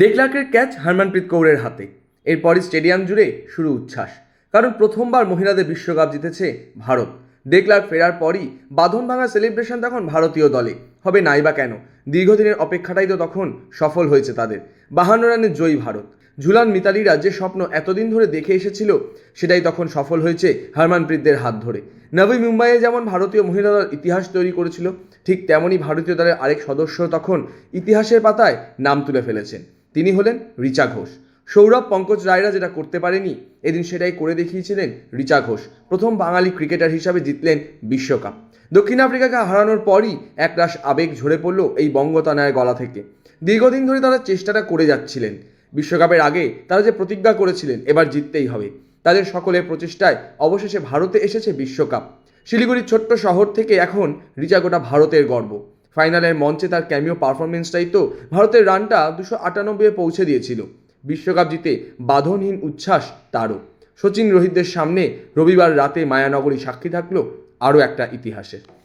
ডেকলার্কের catch Harmanpreet কৌরের হাতে। এরপরই stadium জুড়ে শুরু উচ্ছ্বাস। কারণ প্রথমবার মহিলাদের বিশ্বকাপ জিতেছে ভারত। ডেকলার্ক ফেরার পরই বাঁধন ভাঙা সেলিব্রেশন তখন ভারতীয় দলে। হবে নাইবা কেন? দীর্ঘদিনের অপেক্ষাটাই তো তখন সফল হয়েছে তাদের। বাহান্ন রানের জয়ী ভারত। ঝুলান মিতালিরা যে স্বপ্ন এতদিন ধরে দেখে এসেছিল, সেটাই তখন সফল হয়েছে হারমানপ্রীতদের হাত ধরে। নবী মুম্বাইয়ে যেমন ভারতীয় মহিলা দল ইতিহাস তৈরি করেছিল, ঠিক তেমনই ভারতীয় দলের আরেক সদস্য তখন ইতিহাসের পাতায় নাম তুলে ফেলেছেন। তিনি হলেন রিচা ঘোষ। সৌরভ পঙ্কজ রায়রা যেটা করতে পারেনি, এদিন সেটাই করে দেখিয়েছিলেন রিচা ঘোষ। প্রথম বাঙালি ক্রিকেটার হিসাবে জিতলেন বিশ্বকাপ। দক্ষিণ আফ্রিকাকে হারানোর পরই একরাশ আবেগ ঝরে পড়ল এই বঙ্গতানায়ের গলা থেকে। দীর্ঘদিন ধরে তারা চেষ্টাটা করে যাচ্ছিলেন। বিশ্বকাপের আগে তারা যে প্রতিজ্ঞা করেছিলেন, এবার জিততেই হবে। তাদের সকলের প্রচেষ্টায় অবশেষে ভারতে এসেছে বিশ্বকাপ। শিলিগুড়ির ছোট্ট শহর থেকে এখন রিচা গোটা ভারতের গর্ব। ফাইনালের মঞ্চে তার ক্যামিও পারফরমেন্সটাই তো ভারতের রানটা দুশো আটানব্বইয়ে পৌঁছে দিয়েছিল। বিশ্বকাপ জিতে বাঁধনহীন উচ্ছ্বাস তারও। শচীন রোহিতদের সামনে রবিবার রাতে মায়ানগরী সাক্ষী থাকল আরও একটা ইতিহাসের